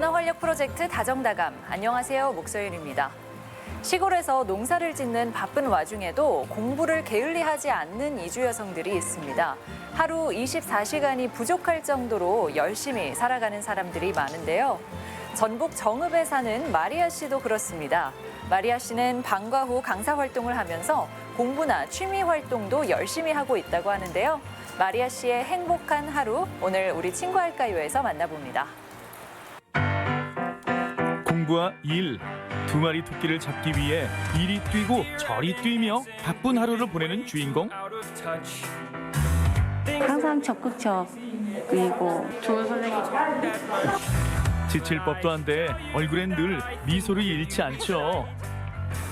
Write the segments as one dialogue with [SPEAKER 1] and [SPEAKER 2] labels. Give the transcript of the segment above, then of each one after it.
[SPEAKER 1] 문화활력 프로젝트 다정다감. 안녕하세요. 목소윤입니다. 시골에서 농사를 짓는 바쁜 와중에도 공부를 게을리하지 않는 이주 여성들이 있습니다. 하루 24시간이 부족할 정도로 열심히 살아가는 사람들이 많은데요. 전북 정읍에 사는 마리아 씨도 그렇습니다. 마리아 씨는 방과 후 강사 활동을 하면서 공부나 취미 활동도 열심히 하고 있다고 하는데요. 마리아 씨의 행복한 하루 오늘 우리 친구 할까요에서 만나봅니다.
[SPEAKER 2] 공부와 일, 두 마리 토끼를 잡기 위해 이리 뛰고 저리 뛰며 바쁜 하루를 보내는 주인공.
[SPEAKER 3] 항상 적극적 그리고 좋은 선생님
[SPEAKER 2] 지칠 법도 한데 얼굴엔 늘 미소를 잃지 않죠.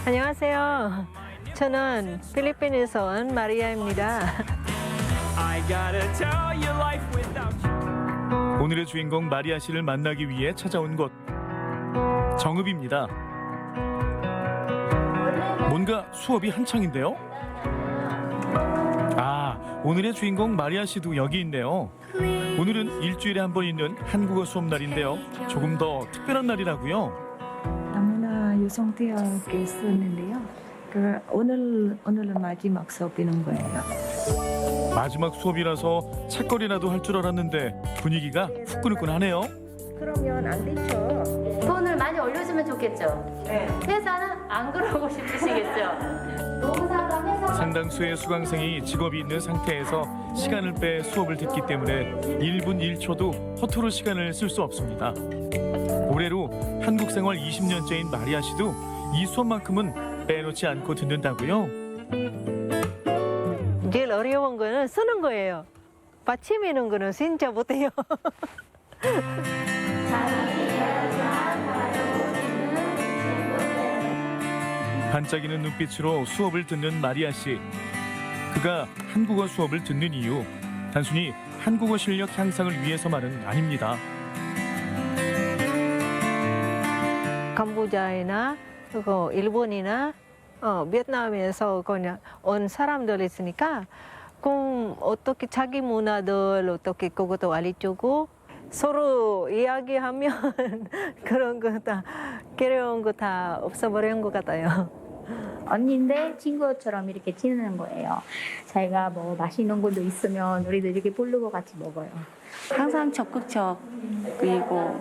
[SPEAKER 4] 안녕하세요. 저는 필리핀에서 온 마리아입니다.
[SPEAKER 2] 오늘의 주인공 마리아 씨를 만나기 위해 찾아온 곳 정읍입니다. 뭔가 수업이 한창인데요. 아, 오늘의 주인공 마리아 씨도 여기 있네요. 오늘은 일주일에 한 번 있는 한국어 수업 날인데요. 조금 더 특별한 날이라고요.
[SPEAKER 5] 다문화 유성대학에 썼는데요. 그 오늘 오늘은 마지막 수업이는 거예요.
[SPEAKER 2] 마지막 수업이라서 책거리라도 할 줄 알았는데 분위기가 후끈후끈하네요.
[SPEAKER 4] 그러면 안 되죠.
[SPEAKER 3] 많이 올려주면 좋겠죠. 회사는 안 그러고 싶으시겠죠. 농사가 회사
[SPEAKER 2] 상당수의 수강생이 직업이 있는 상태에서 시간을 빼 수업을 듣기 때문에 1분 1초도 허투루 시간을 쓸 수 없습니다. 올해로 한국 생활 20년째인 마리아 씨도 이 수업만큼은 빼놓지 않고 듣는다고요.
[SPEAKER 4] 제일 어려운 거는 쓰는 거예요. 받침이는 거는 진짜 못해요.
[SPEAKER 2] 반짝이는 눈빛으로 수업을 듣는 마리아 씨. 그가 한국어 수업을 듣는 이유 단순히 한국어 실력 향상을 위해서만은 아닙니다.
[SPEAKER 4] 캄보디아나 그거 일본이나 어, 베트남에서 그냥 온 사람들 있으니까 그럼 어떻게 자기 문화들 어떻게 그것도 알려주고 서로 이야기하면 그런 거 다 괴로운 거 다 없어버린 것 같아요.
[SPEAKER 6] 언니인데 친구처럼 이렇게 지내는 거예요. 자기가 뭐 맛있는 것도 있으면 우리도 이렇게 부르고 같이 먹어요.
[SPEAKER 3] 항상 적극적 그리고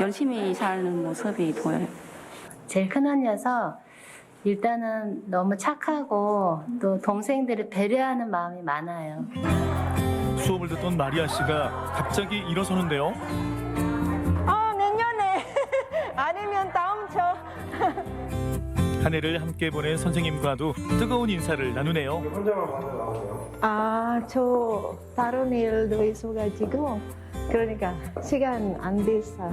[SPEAKER 3] 열심히 사는 모습이 보여요. 제일 큰 언니여서 일단은 너무 착하고 또 동생들을 배려하는 마음이 많아요.
[SPEAKER 2] 수업을 듣던 마리아 씨가 갑자기 일어서는데요.
[SPEAKER 4] 아 내년에 아니면 다음 주.
[SPEAKER 2] 한 해를 함께 보낸 선생님과도 뜨거운 인사를 나누네요.
[SPEAKER 4] 아, 저 다른 일도 있어가지고 그러니까 시간 안 돼서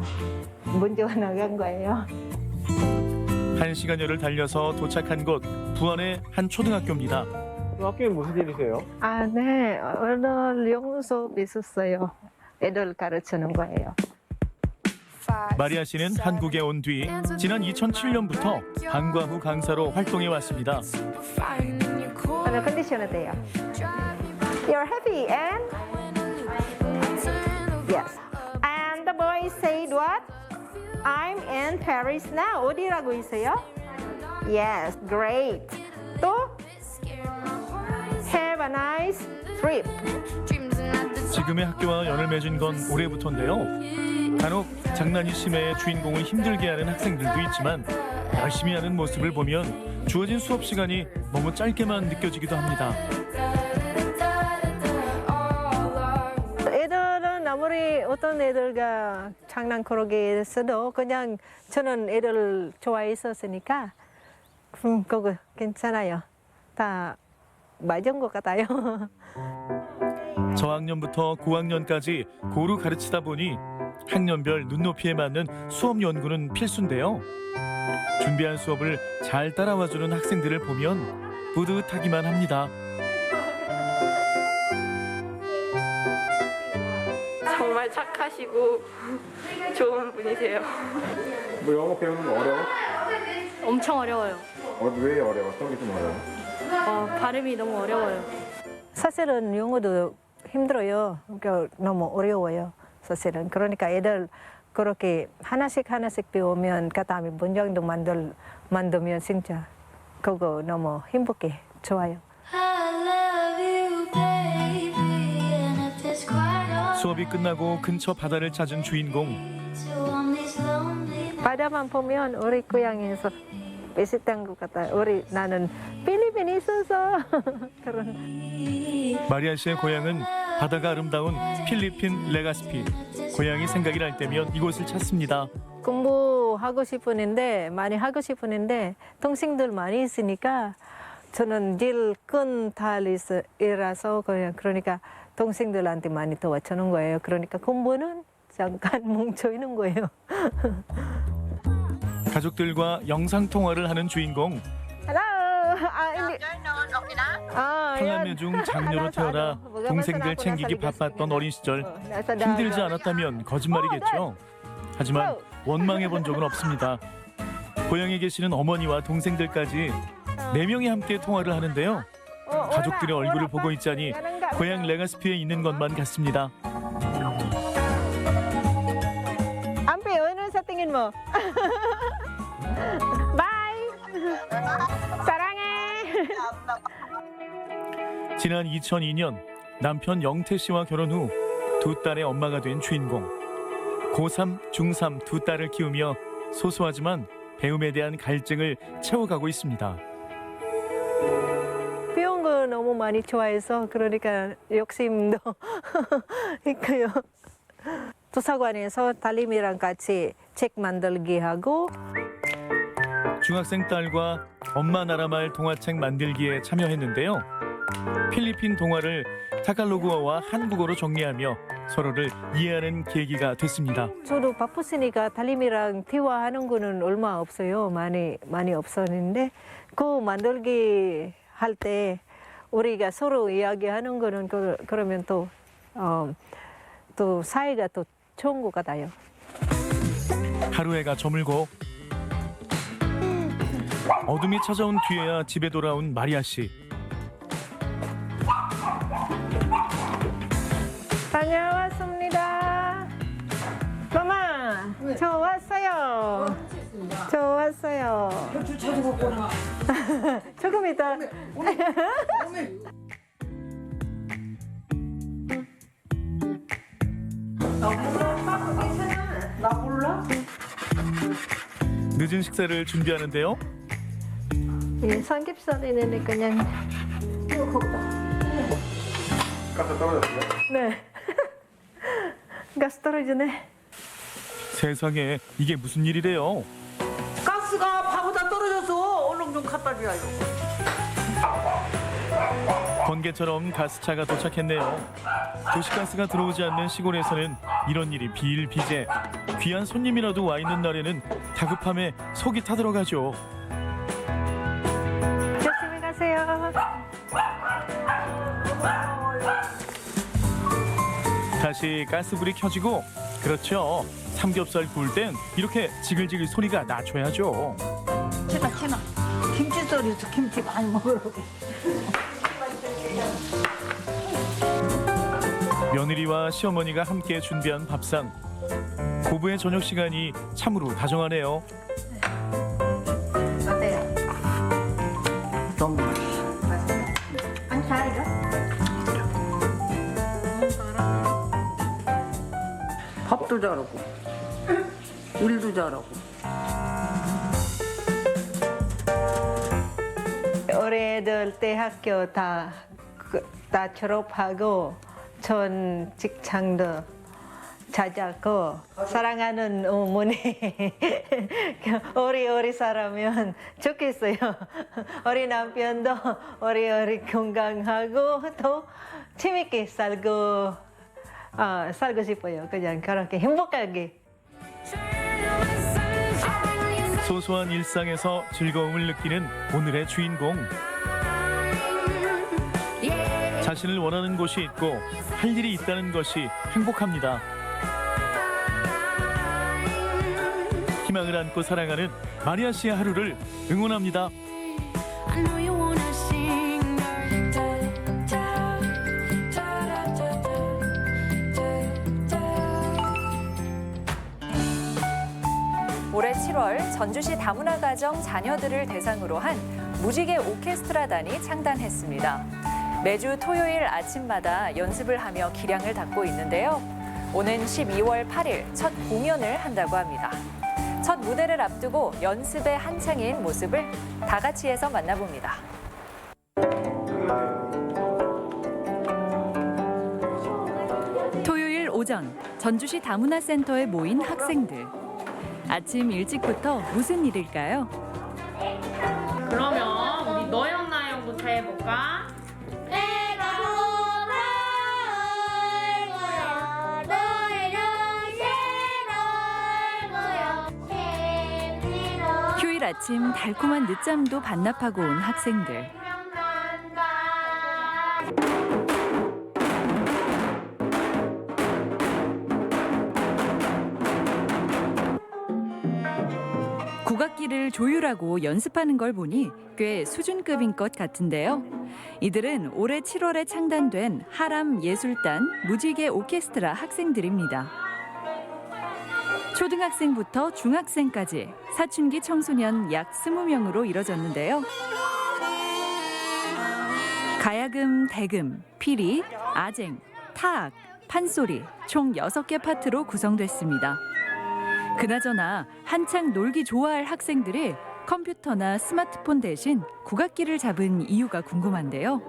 [SPEAKER 4] 먼저 나간 거예요.
[SPEAKER 2] 한 시간여를 달려서 도착한 곳 부안의 한 초등학교입니다.
[SPEAKER 7] 그 학교는 무슨 일이세요?
[SPEAKER 4] 아, 네. 오늘 영어 수업 있었어요. 애들 가르치는 거예요.
[SPEAKER 2] 마리아 씨는 한국에 온 뒤 지난 2007년부터 방과 후 강사로 활동해 왔습니다.
[SPEAKER 4] 오늘 컨디션이 돼요. You're happy and yes. And the boy said what? I'm in Paris now. 어디라고 있어요? Yes, great. A nice trip.
[SPEAKER 2] 지금의 학교와 연을 맺은 건 올해부터인데요. 간혹 장난이 심해 주인공을 힘들게 하는 학생들도 있지만 열심히 하는 모습을 보면 주어진 수업 시간이 너무 짧게만 느껴지기도 합니다.
[SPEAKER 4] 애들은 아무리 어떤 애들과 장난꾸러기 했어도 그냥 저는 애들 좋아했었으니까 음, 그거 괜찮아요. 다 맞은 것 같아요.
[SPEAKER 2] 저학년부터 고학년까지 고루 가르치다 보니 학년별 눈높이에 맞는 수업 연구는 필수인데요. 준비한 수업을 잘 따라와주는 학생들을 보면 뿌듯하기만 합니다.
[SPEAKER 8] 정말 착하시고 좋은 분이세요.
[SPEAKER 7] 뭐 영어 배우는 거 어려워?
[SPEAKER 8] 엄청 어려워요.
[SPEAKER 7] 어, 왜 어려워? 어떤 게 좀 어려워?
[SPEAKER 8] 어, 발음이 너무 어려워요.
[SPEAKER 4] 사실은 영어도 힘들어요. 그러니까 너무 어려워요. 사실은 그러니까 애들 그렇게 하나씩 하나씩 배우면 그다음에 문장도 만들 만들면 진짜 그거 너무 행복해 좋아요.
[SPEAKER 2] 수업이 끝나고 근처 바다를 찾은 주인공.
[SPEAKER 4] 바다만 보면 우리 고향에서 비슷한 것 같아요. 우리 나는 필리 핀에 있어서 그런.
[SPEAKER 2] 마리아 씨의 고향은 바다가 아름다운 필리핀 레가스피. 고향이 생각이 날 때면 이곳을 찾습니다.
[SPEAKER 4] 공부하고 싶었는데 많이 하고 싶었는데 동생들 많이 있으니까 저는 제일 큰 딸이라서 그냥 그러니까 동생들한테 많이 도와주는 거예요. 그러니까 공부는 잠깐 뭉쳐 있는 거예요.
[SPEAKER 2] 가족들과 영상 통화를 하는 주인공.
[SPEAKER 4] 아, hindi. 아,
[SPEAKER 2] 팔남매
[SPEAKER 4] yan.
[SPEAKER 2] 중 장녀로 태어나 동생들 챙기기 바빴던 어린 시절
[SPEAKER 4] 어,
[SPEAKER 2] 힘들지. 않았다면 거짓말이겠죠. 하지만 원망해 본 적은 없습니다. 고향에 계시는 어머니와 동생들까지 네 명이 함께 통화를 하는데요.
[SPEAKER 4] 어,
[SPEAKER 2] 가족들의 얼굴을 보고. 있자니. 고향 레가스피에 있는 것만 같습니다.
[SPEAKER 4] Ampi, ano sa tingin mo?
[SPEAKER 2] 지난 2002년 남편 영태 씨와 결혼 후 두 딸의 엄마가 된 주인공. 고3, 중3 두 딸을 키우며 소소하지만 배움에 대한 갈증을 채워가고 있습니다.
[SPEAKER 4] 배운 거 너무 많이 좋아해서 그러니까 욕심도 있고요. 도서관에서 달님이랑 같이 책 만들기 하고
[SPEAKER 2] 중학생 딸과 엄마 나라 말 동화책 만들기에 참여했는데요. 필리핀 동화를 타갈로그어와 한국어로 정리하며 서로를 이해하는 계기가 됐습니다.
[SPEAKER 4] 저도 바쁘시니까 달님이랑 대화하는 거는 얼마 없어요. 많이 많이 없었는데 그 만들기 할 때 우리가 서로 이야기하는 거는 그, 그러면 또 어, 또 사이가 또 좋은 것 같아요.
[SPEAKER 2] 하루해가 저물고 어둠이 찾아온 뒤에야 집에 돌아온 마리아 씨.
[SPEAKER 4] 다녀왔습니다. 마마, 저 왔어요. 저 왔어요. 조금 이따.
[SPEAKER 2] 늦은 식사를 준비하는데요.
[SPEAKER 4] 예, 삼겹살 있는데 그냥
[SPEAKER 7] 가스 떨어졌어요?
[SPEAKER 4] 네. 가스 떨어지네.
[SPEAKER 2] 세상에 이게 무슨 일이래요?
[SPEAKER 9] 가스가 파보다 떨어져서 얼른 좀 갖다 줘야 이거.
[SPEAKER 2] 번개처럼 가스차가 도착했네요. 도시가스가 들어오지 않는 시골에서는 이런 일이 비일비재. 귀한 손님이라도 와 있는 날에는 다급함에 속이 타들어가죠. 다시 가스불이 켜지고 그렇죠. 삼겹살 구울 땐 이렇게 지글지글 소리가 나줘야죠.
[SPEAKER 9] 채나 채나. 김치 썰이서 김치 많이 먹으라고.
[SPEAKER 2] 며느리와 시어머니가 함께 준비한 밥상. 고부의 저녁 시간이 참으로 다정하네요.
[SPEAKER 9] 밥도 잘하고 일도 잘하고.
[SPEAKER 4] 우리 애들 대학교 다, 그- 다 졸업하고 전 직장도 찾았고 사랑하는 어머니 우리 살아면 좋겠어요. 우리 남편도 우리 건강하고 또 재밌게 살고 어, 살고 싶어요. 그냥 그렇게 행복하게.
[SPEAKER 2] 소소한 일상에서 즐거움을 느끼는 오늘의 주인공. 자신을 원하는 곳이 있고 할 일이 있다는 것이 행복합니다. 희망을 안고 살아가는 마리아 씨의 하루를 응원합니다.
[SPEAKER 10] I know you wanna
[SPEAKER 1] 7월 전주시 다문화 가정 자녀들을 대상으로 한 무지개 오케스트라단이 창단했습니다. 매주 토요일 아침마다 연습을 하며 기량을 닦고 있는데요. 오는 12월 8일 첫 공연을 한다고 합니다. 첫 무대를 앞두고 연습에 한창인 모습을 다 같이 해서 만나봅니다. 토요일 오전 전주시 다문화센터에 모인 학생들. 아침 일찍부터 무슨 일일까요?
[SPEAKER 8] 그러면 우리 너형 나형 부터 해볼까?
[SPEAKER 1] 휴일 아침 달콤한 늦잠도 반납하고 온 학생들. 국악기를 조율하고 연습하는 걸 보니 꽤 수준급인 것 같은데요. 이들은 올해 7월에 창단된 하람 예술단 무지개 오케스트라 학생들입니다. 초등학생부터 중학생까지 사춘기 청소년 약 20명으로 이뤄졌는데요. 가야금, 대금, 피리, 아쟁, 타악, 판소리 총 6개 파트로 구성됐습니다. 그나저나 한창 놀기 좋아할 학생들이 컴퓨터나 스마트폰 대신 국악기를 잡은 이유가 궁금한데요.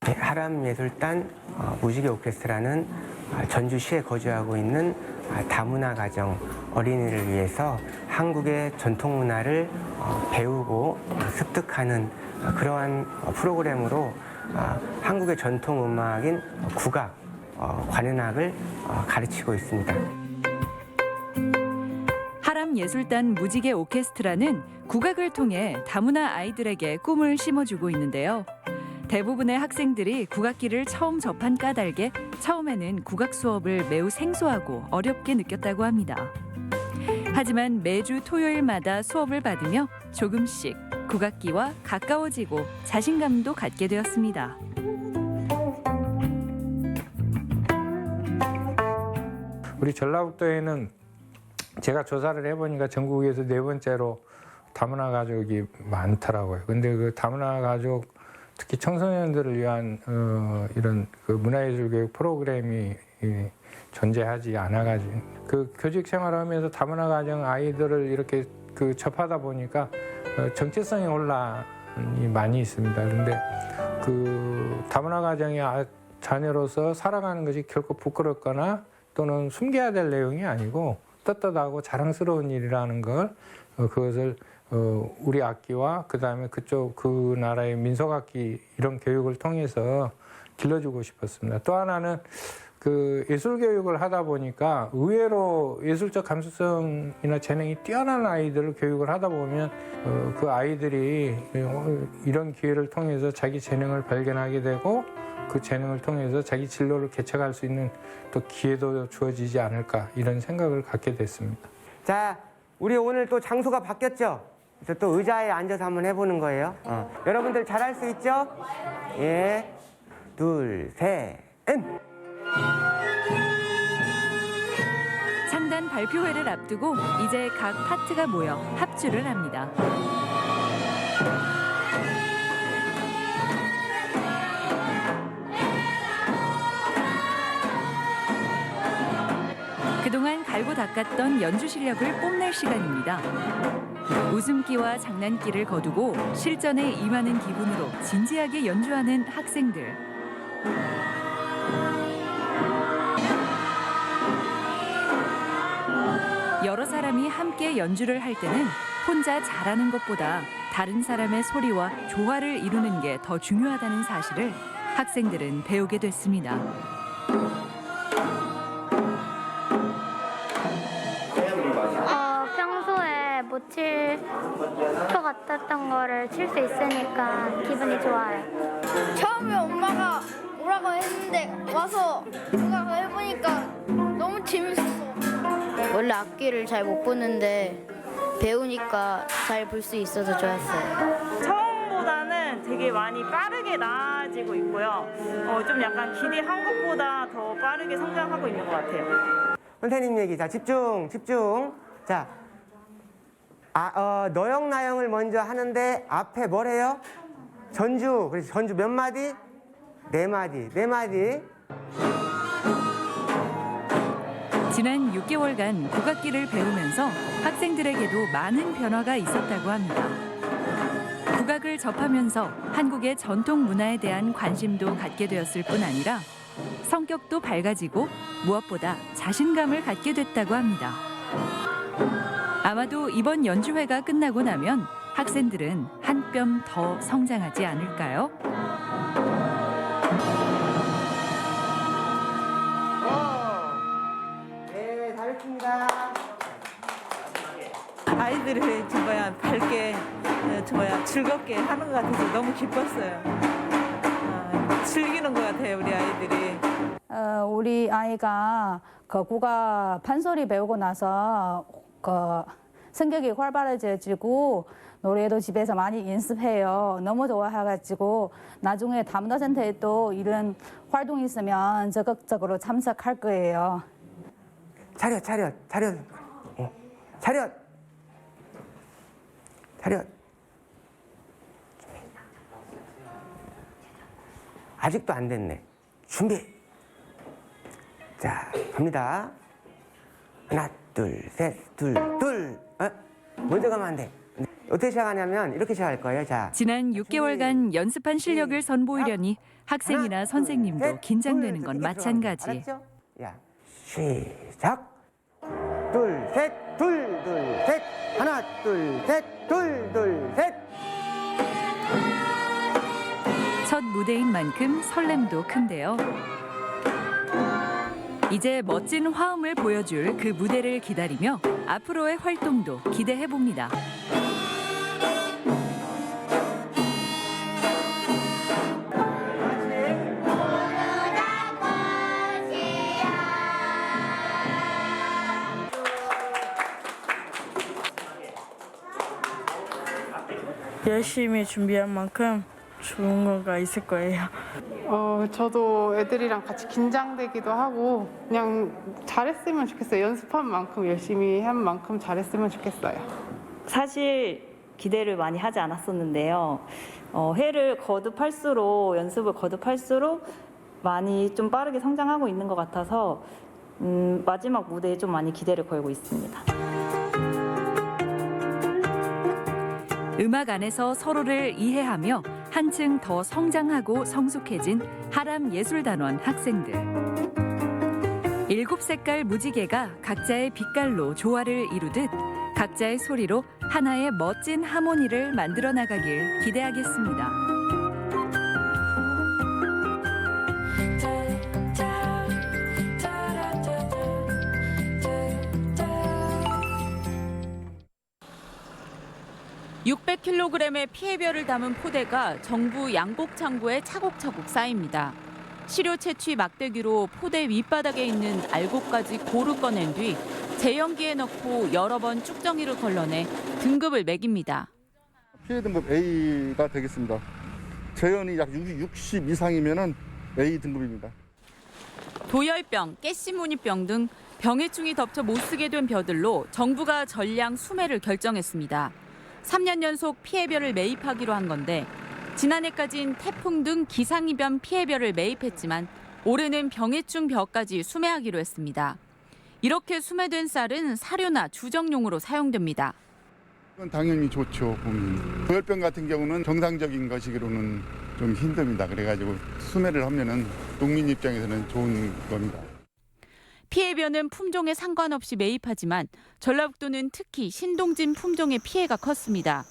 [SPEAKER 11] 네, 하람예술단 어, 무지개 오케스트라는 아, 전주시에 거주하고 있는 아, 다문화 가정 어린이를 위해서 한국의 전통 문화를 어, 배우고 어, 습득하는 어, 그러한 어, 프로그램으로 아, 한국의 전통 음악인 국악, 어, 관현악을 어, 가르치고 있습니다.
[SPEAKER 1] 하람 예술단 무지개 오케스트라는 국악을 통해 다문화 아이들에게 꿈을 심어주고 있는데요. 대부분의 학생들이 국악기를 처음 접한 까닭에 처음에는 국악 수업을 매우 생소하고 어렵게 느꼈다고 합니다. 하지만 매주 토요일마다 수업을 받으며 조금씩 국악기와 가까워지고 자신감도 갖게 되었습니다.
[SPEAKER 12] 우리 전라북도에는 제가 조사를 해보니까 전국에서 네 번째로 다문화 가족이 많더라고요. 근데 그 다문화 가족 특히 청소년들을 위한 어, 이런 그 문화예술 교육 프로그램이 이, 존재하지 않아가지고 그 교직 생활하면서 다문화 가정 아이들을 이렇게 그 접하다 보니까 어, 정체성의 혼란이 많이 있습니다. 그런데 그 다문화 가정의 아- 자녀로서 살아가는 것이 결코 부끄럽거나 또는 숨겨야 될 내용이 아니고 떳떳하고 자랑스러운 일이라는 걸 어, 그것을 어, 우리 악기와 그 다음에 그쪽 그 나라의 민속 악기 이런 교육을 통해서 길러주고 싶었습니다. 또 하나는 그 예술 교육을 하다 보니까 의외로 예술적 감수성이나 재능이 뛰어난 아이들을 교육을 하다 보면 어, 그 아이들이 어, 이런 기회를 통해서 자기 재능을 발견하게 되고 그 재능을 통해서 자기 진로를 개척할 수 있는 또 기회도 주어지지 않을까 이런 생각을 갖게 됐습니다.
[SPEAKER 11] 자, 우리 오늘 또 장소가 바뀌었죠? 그래서 또 의자에 앉아서 한번 해보는 거예요. 어. 여러분들 잘할 수 있죠? 예. 둘, 셋, 넷.
[SPEAKER 1] 창단 발표회를 앞두고 이제 각 파트가 모여 합주를 합니다. 그동안 갈고 닦았던 연주 실력을 뽐낼 시간입니다. 웃음기와 장난기를 거두고 실전에 임하는 기분으로 진지하게 연주하는 학생들. 여러 사람이 함께 연주를 할 때는 혼자 잘하는 것보다 다른 사람의 소리와 조화를 이루는 게 더 중요하다는 사실을 학생들은 배우게 됐습니다.
[SPEAKER 6] 칠 것 같았던 거를 칠 수 있으니까 기분이 좋아요.
[SPEAKER 8] 처음에 엄마가 오라고 했는데 와서 누가 해보니까 너무 재밌었어.
[SPEAKER 3] 원래 악기를 잘 못 보는데 배우니까 잘 볼 수 있어서 좋았어요.
[SPEAKER 8] 처음보다는 되게 많이 빠르게 나아지고 있고요. 어, 좀 약간 기대한 것보다 더 빠르게 성장하고 있는 것 같아요.
[SPEAKER 11] 선생님 얘기. 자, 집중, 집중. 자, 아, 어, 너영나영을 먼저 하는데 앞에 뭐래요? 전주. 그래서 전주 몇 마디? 네 마디. 네 마디.
[SPEAKER 1] 지난 6개월간 국악기를 배우면서 학생들에게도 많은 변화가 있었다고 합니다. 국악을 접하면서 한국의 전통 문화에 대한 관심도 갖게 되었을 뿐 아니라 성격도 밝아지고 무엇보다 자신감을 갖게 됐다고 합니다. 아마도 이번 연주회가 끝나고 나면 학생들은 한 뼘 더 성장하지 않을까요?
[SPEAKER 11] 네, 잘했습니다.
[SPEAKER 9] 저 뭐야 밝게 어, 저 뭐야 즐겁게 하는 것 같아서 너무 기뻤어요. 어, 즐기는 것 같아요 우리 아이들이.
[SPEAKER 6] 어, 우리 아이가 그 국악 판소리 배우고 나서 그 성격이 활발해지고 노래도 집에서 많이 연습해요. 너무 좋아해가지고 나중에 다문화센터에 또 이런 활동 있으면 적극적으로 참석할 거예요.
[SPEAKER 11] 차렷, 차렷, 차렷. 어. 차렷. 차렷. 아직도 안 됐네. 준비. 자, 갑니다. 하나, 둘, 셋, 둘, 둘. 어? 먼저 가면 안 돼. 어떻게 시작하냐면 이렇게 시작할 거예요. 자,
[SPEAKER 1] 지난 6개월간 연습한 실력을 선보이려니 학생이나 선생님도 긴장되는 건 마찬가지.
[SPEAKER 11] 알았죠? 야, 시작. 둘, 셋, 둘, 둘, 셋. 하나, 둘, 셋, 둘, 둘, 셋.
[SPEAKER 1] 첫 무대인 만큼 설렘도 큰데요. 이제 멋진 화음을 보여줄 그 무대를 기다리며 앞으로의 활동도 기대해 봅니다.
[SPEAKER 8] 열심히 준비한 만큼 좋은 거가 있을 거예요.
[SPEAKER 13] 어, 저도 애들이랑 같이 긴장되기도 하고 그냥 잘했으면 좋겠어요. 연습한 만큼 열심히 한 만큼 잘했으면 좋겠어요.
[SPEAKER 8] 사실 기대를 많이 하지 않았었는데요. 어, 해를 거듭할수록 연습을 거듭할수록 많이 좀 빠르게 성장하고 있는 것 같아서 음, 마지막 무대에 좀 많이 기대를 걸고 있습니다.
[SPEAKER 1] 음악 안에서 서로를 이해하며 한층 더 성장하고 성숙해진 하람 예술단원 학생들. 일곱 색깔 무지개가 각자의 빛깔로 조화를 이루듯 각자의 소리로 하나의 멋진 하모니를 만들어 나가길 기대하겠습니다.
[SPEAKER 14] (600kg의) 피해별을 담은 포대가 정부 양곡 창고에 차곡차곡 쌓입니다. 시료 채취 막대기로 포대 윗바닥에 있는 알곡까지 고루 꺼낸 뒤 제연기에 넣고 여러 번 쭉정이를 걸러내 등급을 매깁니다.
[SPEAKER 7] 피해 등급 A가 되겠습니다. 재현이 약 60, 60 이상이면은 A 등급입니다.
[SPEAKER 14] 도열병, 깨씨무늬병 등 병해충이 덮쳐 못 쓰게 된 벼들로 정부가 전량 수매를 결정했습니다. 3년 연속 피해별을 매입하기로 한 건데 지난해까진 태풍 등 기상이변 피해별을 매입했지만 올해는 병해충 벼까지 수매하기로 했습니다. 이렇게 수매된 쌀은 사료나 주정용으로 사용됩니다.
[SPEAKER 7] 그건 당연히 좋죠. 고열병 같은 경우는 정상적인 것이기로는 좀 힘듭니다. 그래가지고 수매를 하면은 농민 입장에서는 좋은 겁니다.
[SPEAKER 14] 피해변은 품종에 상관없이 매입하지만 전라북도는 특히 신동진 품종의 피해가 컸습니다.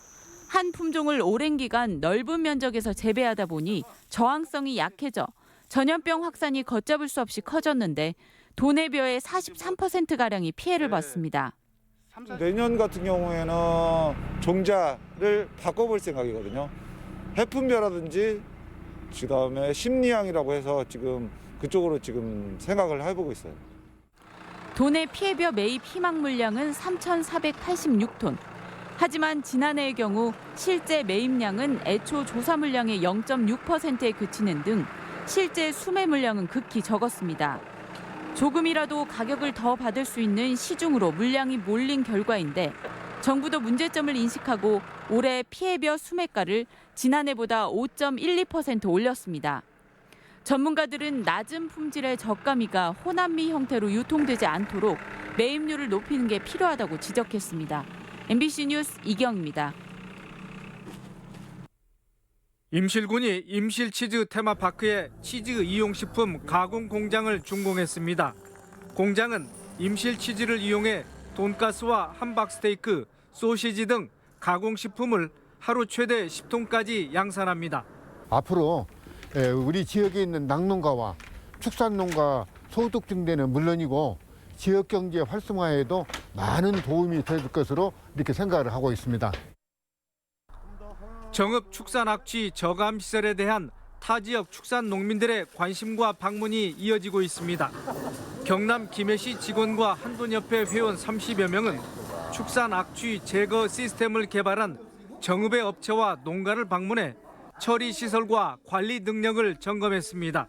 [SPEAKER 14] 한 품종을 오랜 기간 넓은 면적에서 재배하다 보니 저항성이 약해져 전염병 확산이 걷잡을 수 없이 커졌는데 도내벼의 43%가량이 피해를 봤습니다.
[SPEAKER 15] 내년 같은 경우에는 종자를 바꿔볼 생각이거든요. 해품벼라든지 그다음에 심리향이라고 해서 지금 그쪽으로 지금 생각을 해보고 있어요.
[SPEAKER 14] 도내 피해벼 매입 희망 물량은 3,486톤. 하지만 지난해의 경우 실제 매입량은 애초 조사 물량의 0.6%에 그치는 등 실제 수매 물량은 극히 적었습니다. 조금이라도 가격을 더 받을 수 있는 시중으로 물량이 몰린 결과인데 정부도 문제점을 인식하고 올해 피해벼 수매가를 지난해보다 5.12% 올렸습니다. 전문가들은 낮은 품질의 저가미가 호남미 형태로 유통되지 않도록 매입률을 높이는 게 필요하다고 지적했습니다. MBC 뉴스 이경입니다.
[SPEAKER 16] 임실군이 임실치즈 테마파크에 치즈 이용식품 가공 공장을 준공했습니다. 공장은 임실치즈를 이용해 돈가스와 함박스테이크, 소시지 등 가공식품을 하루 최대 10톤까지 양산합니다.
[SPEAKER 17] 앞으로 에, 우리 지역에 있는 낙농가와 축산농가 소득 증대는 물론이고 지역 경제 활성화에도 많은 도움이 될 것으로 이렇게 생각을 하고 있습니다.
[SPEAKER 16] 정읍 축산 악취 저감 시설에 대한 타 지역 축산 농민들의 관심과 방문이 이어지고 있습니다. 경남 김해시 직원과 한돈협회 회원 30여 명은 축산 악취 제거 시스템을 개발한 정읍의 업체와 농가를 방문해 처리 시설과 관리 능력을 점검했습니다.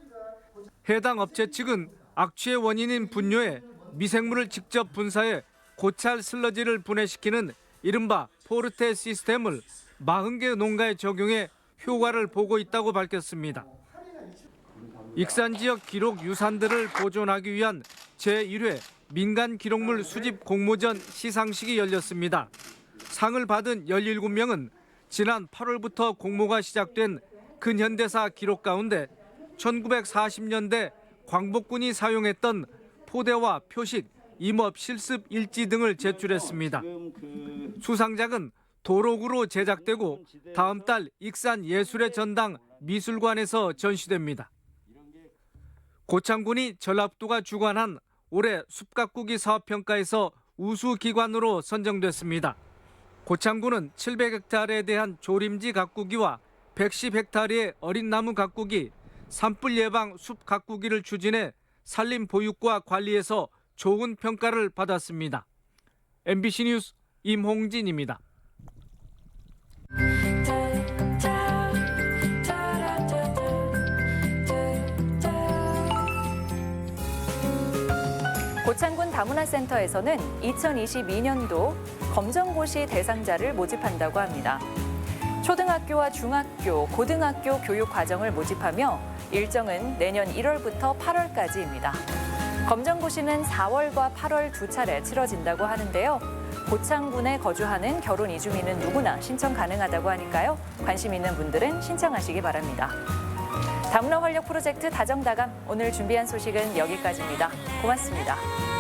[SPEAKER 16] 해당 업체 측은 악취의 원인인 분뇨에 미생물을 직접 분사해 고찰 슬러지를 분해시키는 이른바 포르테 시스템을 40개 농가에 적용해 효과를 보고 있다고 밝혔습니다. 익산 지역 기록 유산들을 보존하기 위한 제1회 민간 기록물 수집 공모전 시상식이 열렸습니다. 상을 받은 17명은 지난 8월부터 공모가 시작된 근현대사 기록 가운데 1940년대 광복군이 사용했던 포대와 표식, 임업 실습 일지 등을 제출했습니다. 수상작은 도록으로 제작되고 다음 달 익산 예술의 전당 미술관에서 전시됩니다. 고창군이 전라북도가 주관한 올해 숲가꾸기 사업평가에서 우수기관으로 선정됐습니다. 고창군은 700헥타르에 대한 조림지 가꾸기와 110헥타르의 어린 나무 가꾸기, 산불 예방 숲 가꾸기를 추진해 산림 보육과 관리에서 좋은 평가를 받았습니다. MBC 뉴스 임홍진입니다.
[SPEAKER 1] 다문화센터에서는 2022년도 검정고시 대상자를 모집한다고 합니다. 초등학교와 중학교, 고등학교 교육 과정을 모집하며 일정은 내년 1월부터 8월까지입니다. 검정고시는 4월과 8월 두 차례 치러진다고 하는데요. 고창군에 거주하는 결혼 이주민은 누구나 신청 가능하다고 하니까요. 관심 있는 분들은 신청하시기 바랍니다. 다문화 활력 프로젝트 다정다감 오늘 준비한 소식은 여기까지입니다. 고맙습니다.